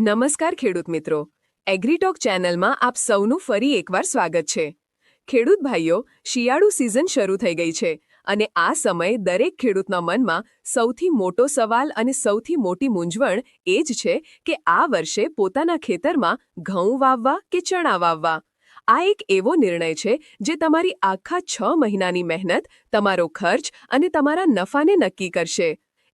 નમસ્કાર ખેડૂત મિત્રો. એગ્રીટોક ચેનલમાં આપ સૌનું ફરી એકવાર સ્વાગત છે. ખેડૂત ભાઈઓ, શિયાળુ સિઝન શરૂ થઈ ગઈ છે અને આ સમયે દરેક ખેડૂતના મનમાં સૌથી મોટો સવાલ અને સૌથી મોટી મૂંઝવણ એ જ છે કે આ વર્ષે પોતાના ખેતરમાં ઘઉં વાવવા કે ચણા વાવવા? આ એક એવો નિર્ણય છે જે તમારી આખા છ મહિનાની મહેનત, તમારો ખર્ચ અને તમારા નફાને નક્કી કરશે.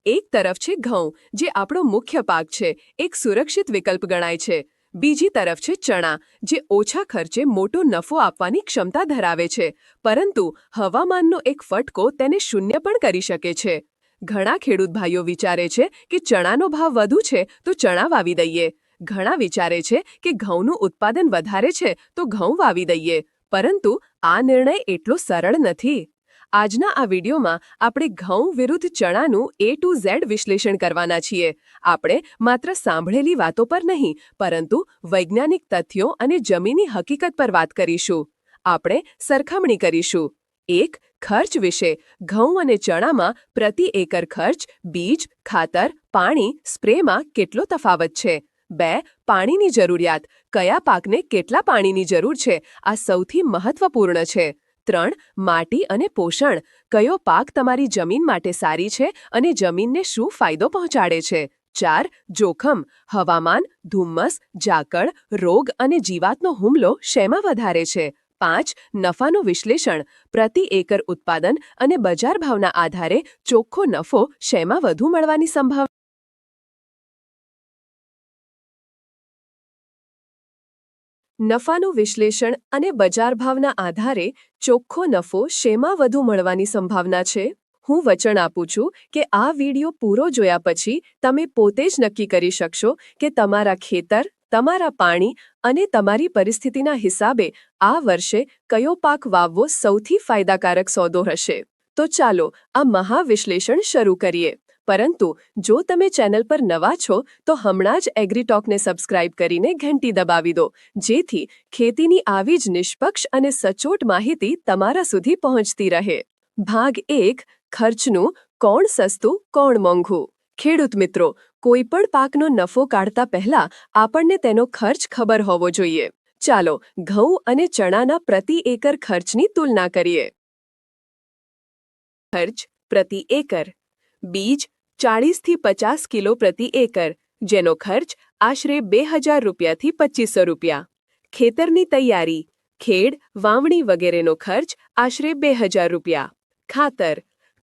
એક તરફ છે ઘઉં, જે આપણો મુખ્ય પાક છે, એક સુરક્ષિત વિકલ્પ ગણાય છે. બીજી તરફ છે ચણા, જે ઓછા ખર્ચે મોટો નફો આપવાની ક્ષમતા ધરાવે છે, પરંતુ હવામાનનો એક ફટકો તેને શૂન્ય પણ કરી શકે છે. ઘણા ખેડૂત ભાઈઓ વિચારે છે કે ચણાનો ભાવ વધુ છે તો ચણા વાવી દઈએ. ઘણા વિચારે છે કે ઘઉંનું ઉત્પાદન વધારે છે તો ઘઉં વાવી દઈએ. પરંતુ આ નિર્ણય એટલો સરળ નથી. આજના આ વિડીયોમાં આપણે ઘઉં વિરુદ્ધ ચણાનું એ ટુ ઝેડ વિશ્લેષણ કરવાના છીએ. આપણે માત્ર સાંભળેલી વાતો પર નહીં, પરંતુ વૈજ્ઞાનિક તથ્યો અને જમીની હકીકત પર વાત કરીશું. આપણે સરખામણી કરીશું. એક, ખર્ચ વિશે. ઘઉં અને ચણામાં પ્રતિ એકર ખર્ચ, બીજ, ખાતર, પાણી, સ્પ્રેમાં કેટલો તફાવત છે? બે, પાણીની જરૂરિયાત. કયા પાકને કેટલા પાણીની જરૂર છે? આ સૌથી મહત્વપૂર્ણ છે. ત્રણ, માટી અને પોષણ. કયો પાક તમારી જમીન માટે સારી છે અને જમીનને શું ફાયદો પહોંચાડે છે? ચાર, જોખમ. હવામાન, ધુમ્મસ, ઝાકળ, રોગ અને જીવાતનો હુમલો શેમાં વધારે છે? પાંચ, નફાનું વિશ્લેષણ. પ્રતિ એકર ઉત્પાદન અને બજાર ભાવના આધારે ચોખ્ખો નફો શેમાં વધુ મળવાની સંભાવના નફાનું વિશ્લેષણ અને બજાર ભાવના આધારે ચોખ્ખો નફો શેમાં વધુ મળવાની સંભાવના છે? હું વચન આપું છું કે આ વિડિયો પૂરો જોયા પછી તમે પોતે જ નક્કી કરી શકશો કે તમારા ખેતર, તમારા પાણી અને તમારી પરિસ્થિતિના હિસાબે આ વર્ષે કયો પાક વાવવો સૌથી ફાયદાકારક સોદો હશે. તો ચાલો આ મહાવિશ્લેષણ શરૂ કરીએ. પરંતુ જો તમે ચેનલ પર નવા છો, તો હમણાં જ એગ્રીટોકને સબસ્ક્રાઇબ કરીને ઘંટી દબાવી દો, જેથી ખેતીની આવી જ નિષ્પક્ષ અને સચોટ માહિતી તમારા સુધી પહોંચતી રહે. ભાગ એક, ખર્ચનું કોણ સસ્તું, કોણ મોંઘું? ખેડૂત મિત્રો કોઈપણ પાકનો નફો કાઢતા પહેલા આપણને તેનો ખર્ચ ખબર હોવો જોઈએ. ચાલો, ઘઉં અને ચણાના પ્રતિ એકર ખર્ચની તુલના કરીએ. ખર્ચ પ્રતિ એકર. બીજ ચાળીસથી પચાસ કિલો પ્રતિ એકર, જેનો ખર્ચ આશરે બે હજાર રૂપિયાથી પચીસો રૂપિયા. ખેતરની તૈયારી, ખેડ, વાવણી વગેરેનો ખર્ચ આશરે બે હજાર રૂપિયા. ખાતર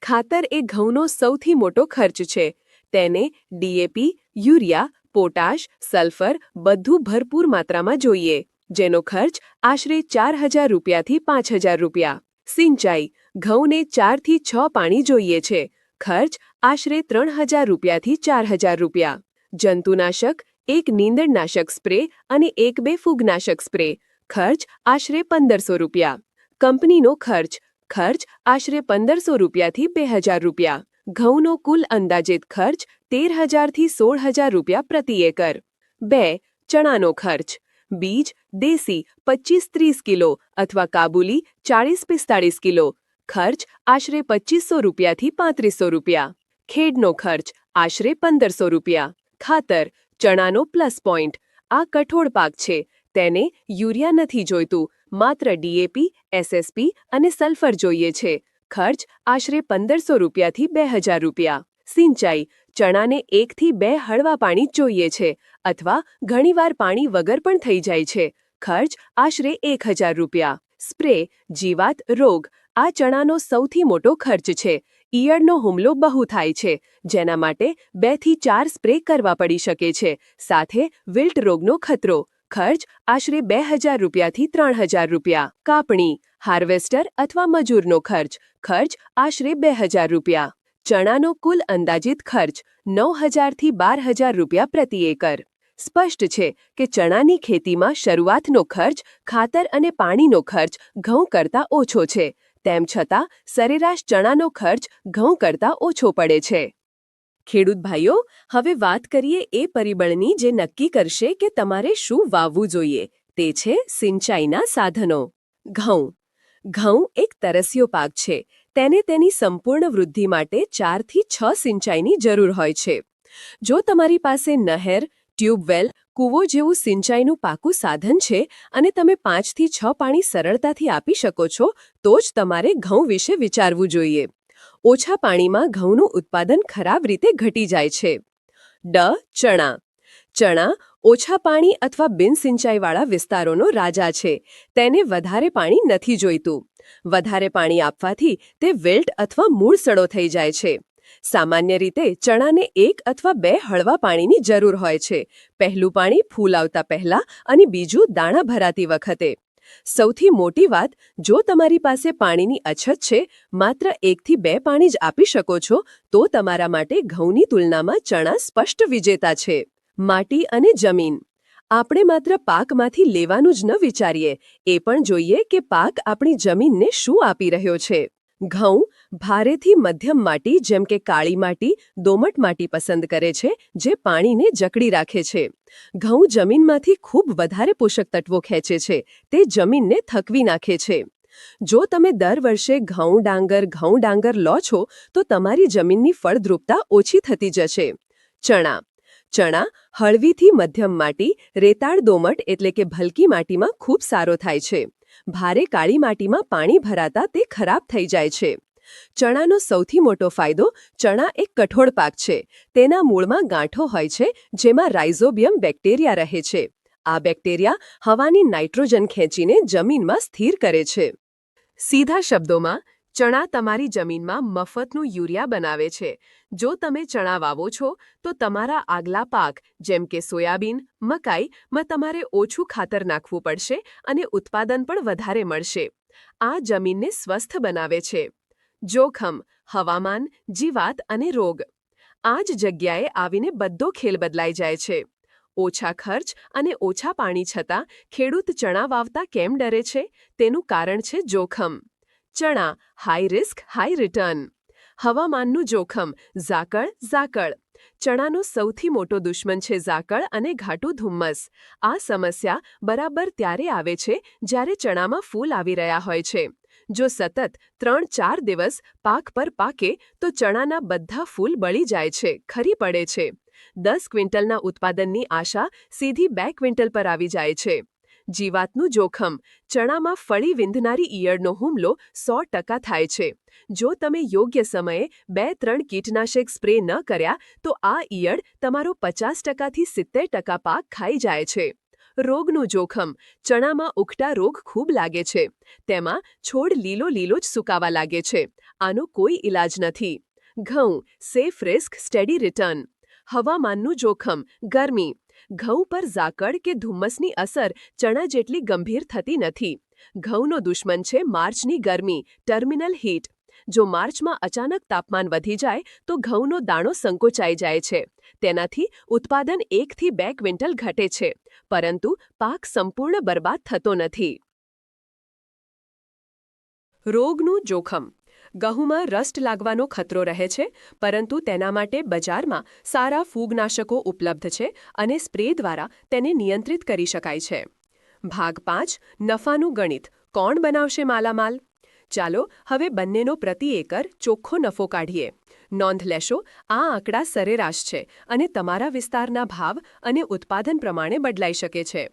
ખાતર એ ઘઉંનો સૌથી મોટો ખર્ચ છે. તેને ડીએપી યુરિયા, પોટાશ, સલ્ફર બધું ભરપૂર માત્રામાં જોઈએ, જેનો ખર્ચ આશરે ચાર હજાર રૂપિયાથી પાંચ હજાર રૂપિયા. સિંચાઈ, ઘઉંને ચારથી છ પાણી જોઈએ છે. ખર્ચ આશરે ત્રણ હજાર રૂપિયાથી ચાર હજાર રૂપિયા. જંતુનાશક, એક નીંદણનાશક સ્પ્રે અને એક બે ફૂગનાશક સ્પ્રે. ખર્ચ આશરે પંદરસો રૂપિયા. કંપનીનો ખર્ચ ખર્ચ આશરે પંદરસો રૂપિયાથી બે હજાર રૂપિયા. ઘઉંનો કુલ અંદાજિત ખર્ચ તેર હજારથી સોળ હજાર રૂપિયા પ્રતિ એકર. બે, ચણાનો ખર્ચ. બીજ, દેશી, પચીસ ત્રીસ કિલો અથવા કાબુલી, ચાળીસ પિસ્તાળીસ કિલો. ખર્ચ આશરે પચીસો રૂપિયાથી પાંત્રીસો રૂપિયા. ખેડનો ખર્ચ આશરે પંદરસો રૂપિયા. ખાતર, ચણાનો પ્લસ પોઈન્ટ આ કઠોળ પાક છે. તેને યુરિયા નથી જોઈતું. માત્ર ડીએપી એસએસપી અને સલ્ફર જોઈએ છે. ખર્ચ આશરે પંદરસો રૂપિયાથી બે હજાર રૂપિયા. સિંચાઈ, ચણાને એકથી બે હળવા પાણી જોઈએ છે અથવા ઘણીવાર પાણી વગર પણ થઈ જાય છે. ખર્ચ આશરે એક હજાર રૂપિયા. સ્પ્રે, જીવાત, રોગ આ ચણાનો સૌથી મોટો ખર્ચ છે. ઈયળનો હુમલો બહુ થાય છે, જેના માટે બેથી ચાર સ્પ્રે કરવા પડી શકે છે, સાથે વિલ્ટ રોગનો ખતરો. ખર્ચ આશરે બે હજાર રૂપિયાથી ત્રણ હજાર રૂપિયા. કાપણી, હાર્વેસ્ટર અથવા મજૂરનો ખર્ચ. ખર્ચ આશરે બે હજાર રૂપિયા. ચણાનો કુલ અંદાજિત ખર્ચ નવ હજારથી બાર હજાર રૂપિયા પ્રતિ એકર. સ્પષ્ટ છે કે ચણાની ખેતીમાં શરૂઆતનો ખર્ચ ખાતર અને પાણીનો ખર્ચ ઘઉં કરતાં ઓછો છે. તેમ છતાં, સરેરાશ ચણાનો ખર્ચ ઘઉં કરતાં ઓછો પડે છે. ખેડૂત ભાઈઓ, હવે વાત કરીએ એ પરિબળની જે નક્કી કરશે કે તમારે શું વાવવું જોઈએ, તે છે સિંચાઈના સાધનો. ઘઉં. ઘઉં એક તરસ્યો પાક છે. તેને તેની સંપૂર્ણ વૃદ્ધિ માટે ચારથી છ સિંચાઈની જરૂર હોય છે. જો તમારી પાસે નહેર, ટ્યુબવેલ કૂવો જેવું સિંચાઈનું પાકું સાધન છે અને તમે પાંચથી છ પાણી સરળતાથી આપી શકો છો, તો જ તમારે ઘઉં વિશે વિચારવું જોઈએ. ઓછા પાણીમાં ઘઉંનું ઉત્પાદન ખરાબ રીતે ઘટી જાય છે. ડ. ચણા. ચણા ઓછા પાણી અથવા બિન સિંચાઈવાળા વિસ્તારોનો રાજા છે. તેને વધારે પાણી નથી જોઈતું. વધારે પાણી આપવાથી તે વેલ્ટ અથવા મૂળ સડો થઈ જાય છે. સામાન્ય રીતે ચણાને એક અથવા બે હળવા પાણીની જરૂર હોય છે. પહેલું પાણી ફૂલ આવતા પહેલા અને બીજું દાણા ભરાતી વખતે. સૌથી મોટી વાત, જો તમારી પાસે પાણીની અછત છે, માત્ર એકથી બે પાણી જ આપી શકો છો, તો તમારા માટે ઘઉંની તુલનામાં ચણા સ્પષ્ટ વિજેતા છે. માટી અને જમીન. આપણે માત્ર પાકમાંથી લેવાનું જ ન વિચારીએ. એ પણ જોઈએ કે પાક આપણી જમીનને શું આપી રહ્યો છે. ઘઉં ભારેથી મધ્યમ માટી, જેમ કે કાળી માટી, દોમટ માટી પસંદ કરે છે, જે પાણીને જકડી રાખે છે. ઘઉં જમીનમાંથી ખૂબ વધારે પોષક તત્વો ખેંચે છે, તે જમીનને થકવી નાખે છે. જો તમે દર વર્ષે ઘઉં ડાંગર ઘઉં ડાંગર લો છો, તો તમારી જમીનની ફળદ્રુપતા ઓછી થતી જશે. ચણા. ચણા હળવીથી મધ્યમ માટી, રેતાળ દોમટ એટલે કે ભલકી માટીમાં ખૂબ સારો થાય છે. ભારે કાળી માટીમાં પાણી ભરાતા તે ખરાબ થઈ જાય છે. ચણાનો સૌથી મોટો ફાયદો ચણા એક કઠોળ પાક છે. તેના મૂળમાં ગાંઠો હોય છે, જેમાં રાઇઝોબિયમ બેક્ટેરિયા રહે છે. આ બેક્ટેરિયા હવાની નાઇટ્રોજન ખેંચીને જમીનમાં સ્થિર કરે છે. સીધા શબ્દોમાં, ચણા તમારી જમીનમાં મફતનું યુરિયા બનાવે છે. જો તમે ચણા વાવો છો, તો તમારા આગલા પાક, જેમ કે સોયાબીન મકાઈમાં તમારે ઓછું ખાતર નાખવું પડશે અને ઉત્પાદન પણ વધારે મળશે. આ જમીનને સ્વસ્થ બનાવે છે. જોખમ, હવામાન, જીવાત અને રોગ. આ જ જગ્યાએ આવીને બધો ખેલ બદલાઈ જાય છે. ઓછા ખર્ચ અને ઓછા પાણી છતાં ખેડૂત ચણા વાવતા કેમ ડરે છે? તેનું કારણ છે જોખમ. ચણા હાઈ રિસ્ક હાઈ રિટર્ન હવામાનનું જોખમ, ઝાકળ ઝાકળ. ચણાનો સૌથી મોટો દુશ્મન છે ઝાકળ અને ઘાટું ધુમ્મસ. આ સમસ્યા બરાબર ત્યારે આવે છે જ્યારે ચણામાં ફૂલ આવી રહ્યા હોય છે. જો સતત ત્રણ ચાર દિવસ પાક પર પાકે, તો ચણાના બધા ફૂલ બળી જાય છે, ખરી પડે છે. દસ ક્વિન્ટલના ઉત્પાદનની આશા સીધી બે ક્વિન્ટલ પર આવી જાય છે. જીવાતનું જોખમ, ચણામાં ફળી વિંધનારી ઈયળનો હુમલો સો ટકા થાય છે. જો તમે યોગ્ય સમયે બે ત્રણ કીટનાશક સ્પ્રે ન કર્યા, તો આ ઈયળ તમારો પચાસ ટકાથી સિત્તેર ટકા પાક ખાઈ જાય છે. રોગનું જોખમ. ચણામાં ઉકટા રોગ ખૂબ લાગે છે. તેમાં છોડ લીલો લીલો જ સુકાવા લાગે છે. આનો કોઈ ઇલાજ નથી. ઘઉં સેફ રિસ્ક સ્ટેડી રિટર્ન હવામાનનું જોખમ, ગરમી. ઘઉં પર ઝાકળ કે ધુમ્મસની અસર ચણા જેટલી ગંભીર થતી નથી. ઘઉંનો દુશ્મન છે માર્ચની ગરમી, ટર્મિનલ હીટ. જો માર્ચમાં અચાનક તાપમાન વધી જાય, તો ઘઉંનો દાણો સંકોચાઈ જાય છે. તેનાથી ઉત્પાદન એકથી બે ક્વિન્ટલ ઘટે છે. પરંતુ પાક સંપૂર્ણ બરબાદ થતો નથી. રોગનું જોખમ. ઘઉંમાં રસ્ટ લાગવાનો ખતરો રહે છે, પરંતુ તેના માટે બજારમાં સારા ફૂગનાશકો ઉપલબ્ધ છે અને સ્પ્રે દ્વારા તેને નિયંત્રિત કરી શકાય છે. ભાગ પાંચ, નફાનું ગણિત. કોણ બનાવશે માલામાલ? ચાલો હવે બંનેનો પ્રતિ એકર ચોખ્ખો નફો કાઢીએ. નોંધ લેશો, આ આંકડા સરેરાશ છે અને તમારા વિસ્તારના ભાવ અને ઉત્પાદન પ્રમાણે બદલાઈ શકે છે.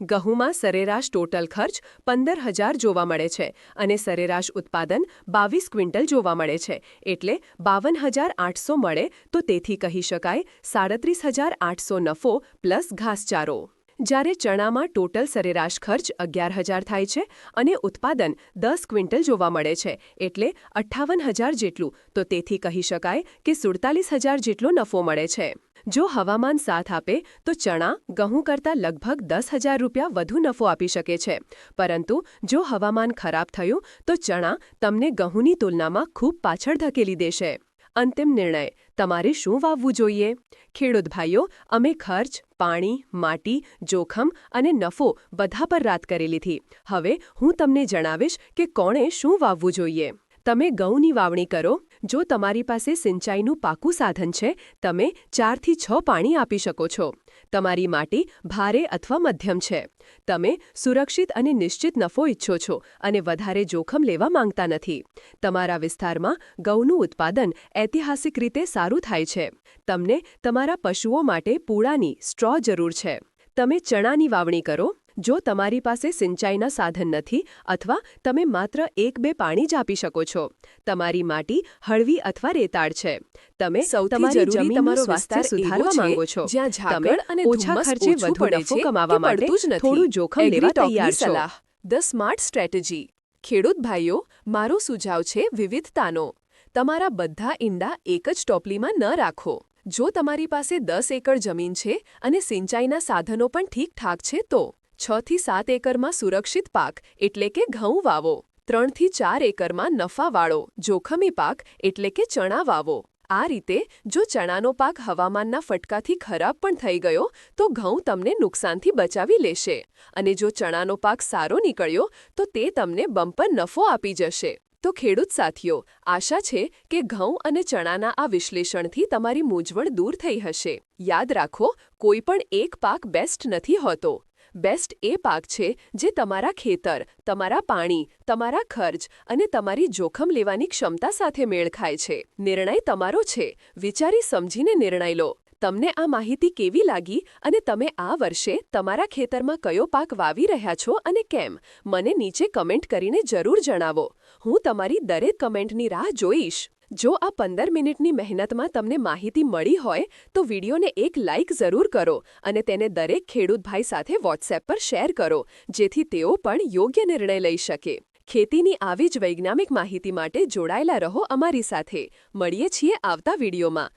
ગહુમાં સરેરાશ ટોટલ ખર્ચ પંદર હજાર જોવા મળે છે અને સરેરાશ ઉત્પાદન બાવીસ ક્વિન્ટલ જોવા મળે છે. એટલે બાવન હજાર આઠસો મળે તો તેથી કહી શકાય સાડત્રીસ હજાર આઠસો નફો પ્લસ ઘાસચારો. જ્યારે ચણામાં ટોટલ સરેરાશ ખર્ચ અગિયાર હજાર થાય છે અને ઉત્પાદન દસ ક્વિન્ટલ જોવા મળે છે, એટલે અઠ્ઠાવન હજાર જેટલું. તો તેથી કહી શકાય કે સુડતાલીસ હજાર જેટલો નફો મળે છે. જો હવામાન સાથ આપે, તો ચણા ઘઉં કરતાં લગભગ દસ હજાર રૂપિયા વધુ નફો આપી શકે છે. પરંતુ જો હવામાન ખરાબ થયું, તો ચણા તમને ઘઉંની તુલનામાં ખૂબ પાછળ ધકેલી દેશે. અંતિમ નિર્ણય. તમારે શું વાવવું જોઈએ? ખેડૂત ભાઈઓ, અમે ખર્ચ, પાણી, માટી, જોખમ અને નફો બધા પર રાત કરી લીધી. હવે હું તમને જણાવીશ કે કોણે શું વાવવું જોઈએ. તમે ઘઉંની વાવણી કરો. જો તમારી પાસે સિંચાઈનું પાકું સાધન છે, તમે ચારથી છ પાણી આપી શકો છો. તમારી માટી ભારે અથવા મધ્યમ છે. તમે સુરક્ષિત અને નિશ્ચિત નફો ઈચ્છો છો અને વધારે જોખમ લેવા માંગતા નથી. તમારા વિસ્તારમાં ગૌનું ઉત્પાદન ઐતિહાસિક રીતે સારું થાય છે. તમને તમારા પશુઓ માટે પૂળાની સ્ટ્રો જરૂર છે. તમે ચણાની વાવણી કરો જો તમારી પાસે સિંચાઈના સાધન નથી અથવા તમે માત્ર એક બે પાણી જ આપી શકો છો તમારી માટી હળવી અથવા રેતાળ છે. તમે સૌથી તમારી જરૂરી જમીનનું તમારો સ્વાસ્થ્ય સુધારવા માંગો છો જ્યાં ઝાકળ અને ઓછા ખર્ચે વધુ નફો કમાવા માટે. થોડું જોખમ લેવા તૈયાર સલાહ. ધ સ્માર્ટ સ્ટ્રેટેજી ખેડૂત ભાઈઓ મારો સુઝાવ છે વિવિધતાનો. તમારા બધા ઈંડા એક જ ટોપલીમાં ન રાખો. જો તમારી પાસે દસ એકર જમીન છે અને સિંચાઈના સાધનો પણ ઠીકઠાક છે તો. છ થી સાત એકરમાં સુરક્ષિત પાક, એટલે કે ઘઉં વાવો. ત્રણથી ચાર એકરમાં નફાવાળો જોખમી પાક, એટલે કે ચણા વાવો. આ રીતે, જો ચણાનો પાક હવામાનના ફટકાથી ખરાબ પણ થઈ ગયો, તો ઘઉં તમને નુકસાનથી બચાવી લેશે. અને જો ચણાનો પાક સારો નીકળ્યો, તો તે તમને બમ્પર નફો આપી જશે. તો ખેડૂત સાથીઓ, આશા છે કે ઘઉં અને ચણાના આ વિશ્લેષણથી તમારી મૂંઝવણ દૂર થઈ હશે. યાદ રાખો, કોઈ પણ એક પાક બેસ્ટ નથી હોતો. બેસ્ટ એ પાક છે જે તમારા ખેતર, તમારા પાણી, તમારા ખર્ચ અને તમારી જોખમ લેવાની ક્ષમતા સાથે મેળ ખાય છે. નિર્ણય તમારો છે. વિચારી સમજીને નિર્ણય લો. તમને આ માહિતી કેવી લાગી અને તમે આ વર્ષે તમારા ખેતરમાં કયો પાક વાવી રહ્યા છો અને કેમ? મને નીચે કમેન્ટ કરીને જરૂર જણાવો. હું તમારી દરેક કમેન્ટની રાહ જોઈશ. જો આ પંદર મિનિટની મહેનતમાં તમને માહિતી મળી હોય, તો વિડીયોને એક લાઇક જરૂર કરો અને તેને દરેક ખેડૂતભાઈ સાથે વોટ્સએપ પર શેર કરો, જેથી તેઓ પણ યોગ્ય નિર્ણય લઈ શકે. ખેતીની આવી જ વૈજ્ઞાનિક માહિતી માટે જોડાયેલા રહો અમારી સાથે. મળીએ છીએ આવતા વિડીયોમાં.